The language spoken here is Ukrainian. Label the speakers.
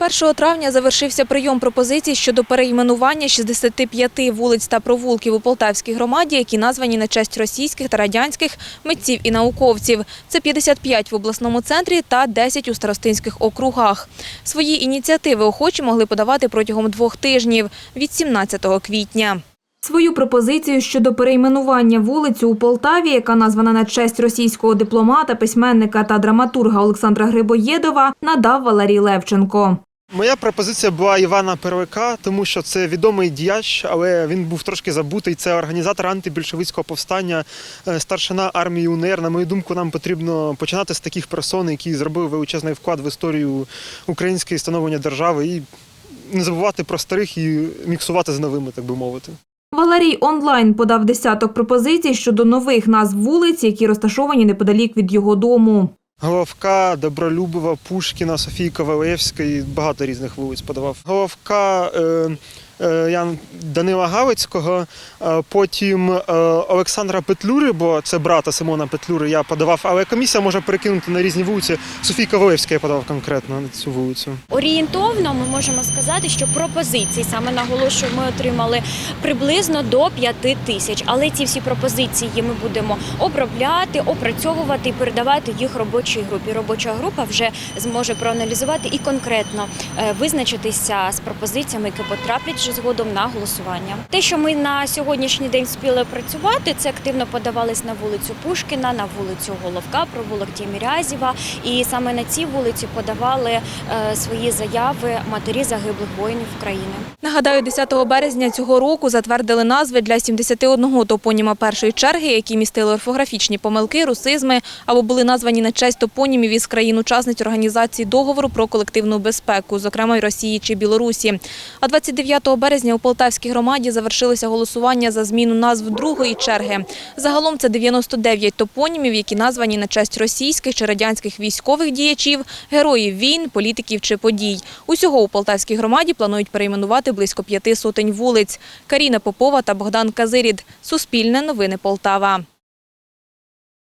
Speaker 1: 1 травня завершився прийом пропозицій щодо перейменування 65 вулиць та провулків у Полтавській громаді, які названі на честь російських та радянських митців і науковців. Це 55 в обласному центрі та 10 у старостинських округах. Свої ініціативи охочі могли подавати протягом двох тижнів від 17 квітня. Свою пропозицію щодо перейменування вулиці у Полтаві, яка названа на честь російського дипломата, письменника та драматурга Олександра Грибоєдова, надав Валерій Левченко.
Speaker 2: Моя пропозиція була Івана Первика, тому що це відомий діяч, але він був трошки забутий. Це організатор антибільшовицького повстання, е, старшина армії УНР. На мою думку, нам потрібно починати з таких персон, які зробили величезний вклад в історію української становлення держави, і не забувати про старих і міксувати з новими, так би мовити.
Speaker 1: Валерій онлайн подав десяток пропозицій щодо нових назв вулиць, які розташовані неподалік від його дому.
Speaker 2: Головка, Добролюбова, Пушкіна, Софії і багато різних вулиць подавав. Головка е, Данила Галицького, е, потім е, Олександра Петлюри, бо це брата Симона Петлюри, я подавав, але комісія може перекинути на різні вулиці. Софії Ковалевська я подавав конкретно на цю вулицю.
Speaker 3: Орієнтовно ми можемо сказати, що пропозицій саме наголошую, ми отримали приблизно до 5 тисяч. Але ці всі пропозиції ми будемо обробляти, опрацьовувати і передавати їх робочій групі. Робоча група вже зможе проаналізувати і конкретно е, визначитися з пропозиціями, які потраплять вже згодом на голосування. Те, що ми на сьогоднішній день спіли працювати, це активно подавались на вулицю Пушкіна, на вулицю Головка, провулок Тімірязєва. І саме на цій вулиці подавали е, свої заяви матері загиблих воїнів України.
Speaker 1: Нагадаю, 10 березня цього року затвердили назви для 71 топоніма першої черги, які містили орфографічні помилки, русизми або були названі на честь топонімів із країн-учасниць організації договору про колективну безпеку, зокрема й Росії чи Білорусі. А 29 березня у Полтавській громаді завершилося голосування за зміну назв другої черги. Загалом це 99 топонімів, які названі на честь російських чи радянських військових діячів, героїв війн, політиків чи подій. Усього у Полтавській громаді планують перейменувати близько п'яти сотень вулиць. Каріна Попова та Богдан Казирід. Суспільне новини Полтава.